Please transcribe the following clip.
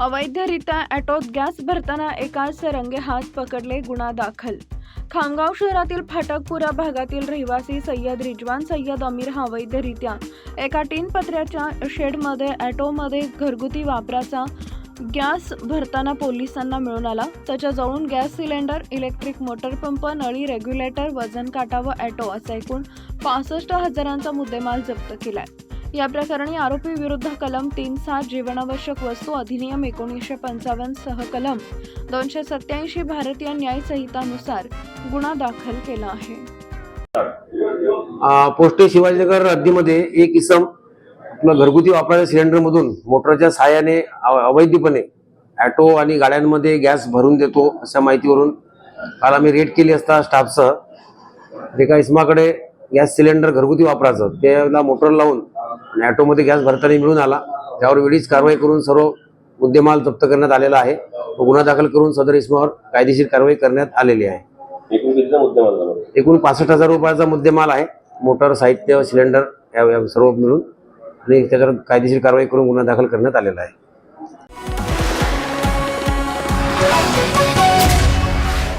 अवैधरित्या ऑटोत गॅस भरताना एकाच रंगे हात पकडले गुन्हा दाखल. खामगाव शहरातील फाटकपुरा भागातील रहिवासी सय्यद रिजवान सय्यद अमीर हा अवैधरित्या एका टीन पत्र्याच्या शेडमध्ये ॲटोमध्ये घरगुती वापराचा गॅस भरताना पोलिसांना मिळून आला. त्याच्याजवळून gas cylinder electric motor pump नळी रेग्युलेटर वजन काटा व ॲटो असा एकूण पासष्ट हजारांचा मुद्देमाल जप्त केलाय. या प्रकरणी आरोपी विरुद्ध कलम तीन सात जीवनावश्यक वस्तू अधिनियम एकोणीसशे पंचावन्न सह कलम दोनशे सत्याऐंशी भारतीय न्याय संहितानुसार गुन्हा दाखल केला आहे. पोस्टे शिवाजीनगर हद्दीमध्ये एक इसम आपलं घरगुती वापराच्या सिलेंडरमधून मोटरच्या साहाय्याने अवैधपणे ॲटो आणि गाड्यांमध्ये गॅस भरून देतो अशा माहितीवरून काल आम्ही रेड केली असता स्टाफसह. एका इसमाकडे गॅस सिलेंडर घरगुती वापरायचं त्याला मोटर लावून आणि ॲटोमध्ये गॅस भरताना मिळून आला. त्यावर वेळीच कारवाई करून सर्व मुद्देमाल जप्त करण्यात आलेला आहे. व गुन्हा दाखल करून सदर इसमावर कायदेशीर कारवाई करण्यात आलेली आहे. एकूण पासष्ट हजार रुपयाचा मुद्देमाल आहे. मोटर साहित्य सिलेंडर या सर्व मिळून. आणि त्याच्यावर कायदेशीर कारवाई करून गुन्हा दाखल करण्यात आलेला आहे.